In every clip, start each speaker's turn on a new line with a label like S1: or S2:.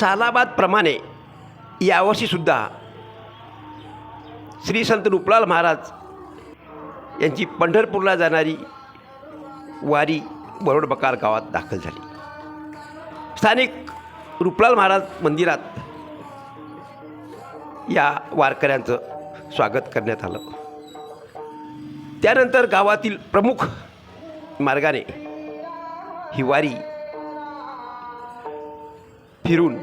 S1: सालाबादप्रमाणे यावर्षीसुद्धा श्री संत रुपलाल महाराज यांची पंढरपूरला जाणारी वारी बरोड बकार गावात दाखल झाली. स्थानिक रुपलाल महाराज मंदिरात या वारकऱ्यांचं स्वागत करण्यात आलं. त्यानंतर गावातील प्रमुख मार्गाने ही वारी फिरून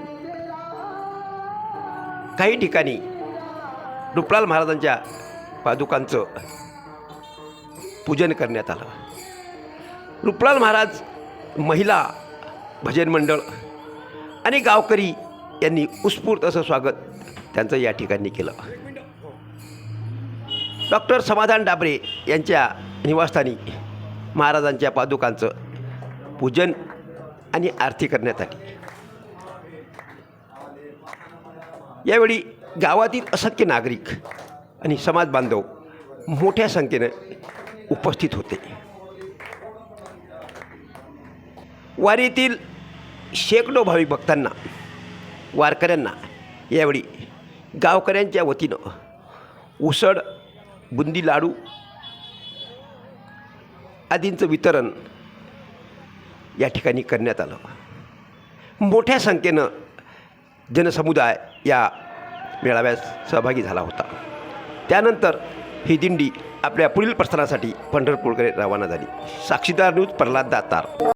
S1: काही ठिकाणी रुपलाल महाराजांच्या पादुकांचं पूजन करण्यात आलं. रुपलाल महाराज महिला भजन मंडळ आणि गावकरी यांनी उत्स्फूर्त असं स्वागत त्यांचं या ठिकाणी केलं. डॉक्टर समाधान डाबरे यांच्या निवासस्थानी महाराजांच्या पादुकांचं पूजन आणि आरती करण्यात आली. यावेळी गावातील असंख्य नागरिक आणि समाज बांधव मोठ्या संख्येनं उपस्थित होते. वारीतील शेकडो भाविक भक्तांना वारकऱ्यांना यावेळी गावकऱ्यांच्या वतीनं उसळ बुंदी लाडू आदींचं वितरण या ठिकाणी करण्यात आलं. मोठ्या संख्येनं जनसमुदाय या मेळाव्यात सहभागी झाला होता. त्यानंतर ही दिंडी आपल्या पुढील प्रस्थानासाठी पंढरपूरकडे रवाना झाली. साक्षीदार न्यूज प्रल्हाद दातार.